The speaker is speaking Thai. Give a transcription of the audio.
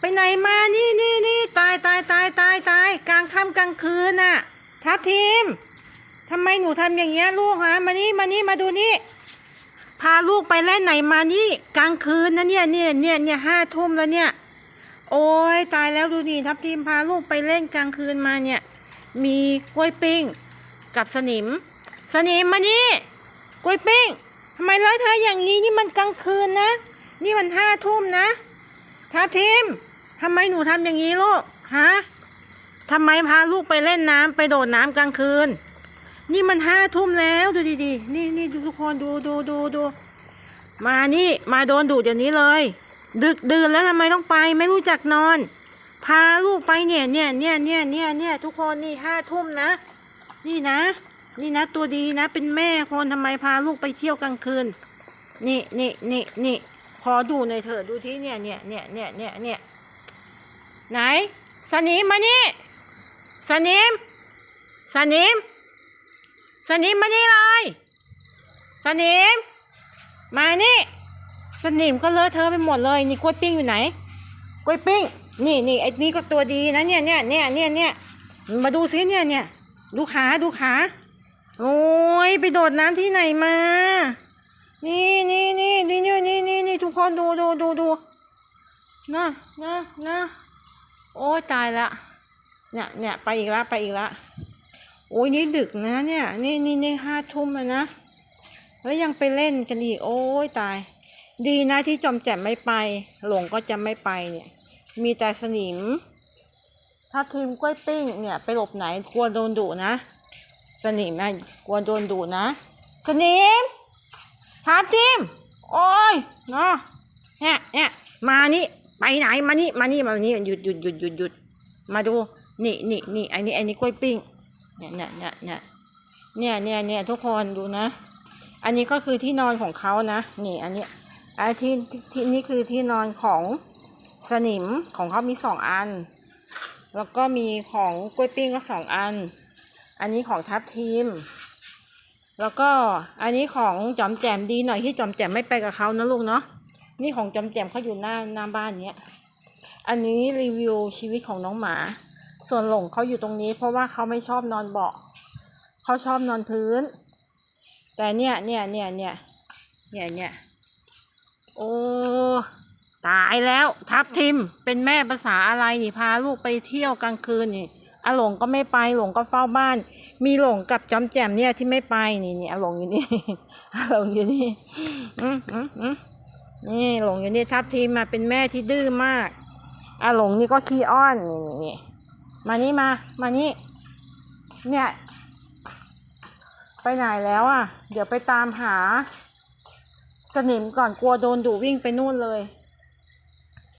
ไปไหนมานี่นี่นี่ตายตายตายตายตายกลางค่ำกลางคืนน่ะ ทับทีมทำไมหนูทำอย่างเงี้ยลูกฮะมานี่มานี่มาดูนี่ พาลูกไปเล่นไหนมานี่ กลางคืนนะเนี่ยเนี่ยเนี่ยเนี่ยห้าทุ่มแล้วเนี่ย โอ้ยตายแล้วดูนี่ทับทีมพาลูกไปเล่นกลางคืนมาเนี่ย มีกล้วยปิ้ง กับสนิม สนิมมานี่กล้วยปิ้งทำไมเลอะเธออย่างนี้นี่มันกลางคืนนะ นี่มันห้าทุ่มนะทับทิม ทำไมหนูทำอย่างนี้ลูกฮะทำไมพาลูกไปเล่นน้ำไปโดดน้ำกลางคืน นี่มันห้าทุ่มแล้วดูดีๆนี่นี่ทุกคนดูดูดูดูมานี่มาโดนดูเดี๋ยวนี้เลย ดึกดื่นแล้วทำไมต้องไปไม่รู้จักนอน พาลูกไปเนี่ยเนี่ยเนี่ยเนี่ยเนี่ยเนี่ยทุกคนนี่ห้าทุ่มนะ นี่นะ นี่นะตัวดีนะ เป็นแม่คนทำไมพาลูกไปเที่ยวกลางคืน นี่นี่นี่นี่ขอดูหน่อยเถอะดูที่เนี่ยเนี่ยเนี่ยเนี่ยเนี่ยเนี่ย ไหน สนิมมานี่สนิม สนิม สนิมมานี่เลยสนิม มานี่ สนิมก็เลอะเทอะไปหมดเลย นี่กล้วยปิ้งอยู่ไหน กล้วยปิ้ง นี่นี่ไอ้นี่ก็ตัวดีนะเนี่ยเนี่ยเนี่ยเนี่ยเนี่ยมาดูซิเนี่ยเนี่ยดูขาดูขาโอ้ยไปโดดน้ำที่ไหนมา นี่นี่นี่นี่นี่นี่นี่ทุกคนดูดูดูดูนะนะนะ โอ้ยตายละเนี่ยเนี่ยไปอีกละไปอีกละโอ้ยนี่ดึกนะเนี่ยนี่นี่นี่ห้าทุ่มแล้วนะ แล้วยังไปเล่นกันอีกโอ้ยตาย ดีนะที่จอมแจ่มไม่ไป หลงก็จะไม่ไปเนี่ย มีแต่สนิม ถ้าทีมกล้วยปิ้งเนี่ยไปหลบไหนกลัวโดนดุนะ สนิมนะกลัวโดนดุนะ สนิมทับทิมโอ้ยเนาะเนี่ยเนี่ยมานี่ ไปไหนมานี่มานี่มานี่หยุดหยุดหยุดหยุดหยุดมาดู นี่นี่นี่อันนี้อันนี้กล้วยปิ้งเนี่ยเนี่ยเนี่ยเนี่ยเนี่ยเนี่ยเนี่ยทุกคนดูนะ อันนี้ก็คือที่นอนของเขานะ นี่อันนี้อันที่ที่นี่คือที่นอนของสนิมของเขามีสองอัน แล้วก็มีของกล้วยปิ้งก็สองอัน อันนี้ของทับทิมแล้วก็อันนี้ของจอมแจมดีหน่อยที่จอมแจมไม่ไปกับเขานะลูกเนาะ นี่ของจอมแจมเขาอยู่หน้าหน้าบ้านเนี้ย อันนี้รีวิวชีวิตของน้องหมา ส่วนหลงเขาอยู่ตรงนี้ เพราะว่าเขาไม่ชอบนอนเบาะเขาชอบนอนพื้น แต่เนี่ยเนี่ยเนี่ยเนี่ยเนี่ยเนี่ยโอ้ตายแล้วทับทิมเป็นแม่ภาษาอะไรนี่พาลูกไปเที่ยวกลางคืนนี่อาหลงก็ไม่ไปหลงก็เฝ้าบ้าน มีหลงกับจอมแจมเนี่ยที่ไม่ไปนี่นี่อาหลงอยู่นี่อาหลงอยู่นี่อืมอืมอืม นี่หลงอยู่นี่ทับทีมมาเป็นแม่ที่ดื้อมากอะหลงนี่ก็ขี้อ้อนนี่นี่นี่มานี่มา มานี่ เนี่ย ไปไหนแล้วอะ เดี๋ยวไปตามหาสนิมก่อนกลัวโดนดุวิ่งไปนู่นเลย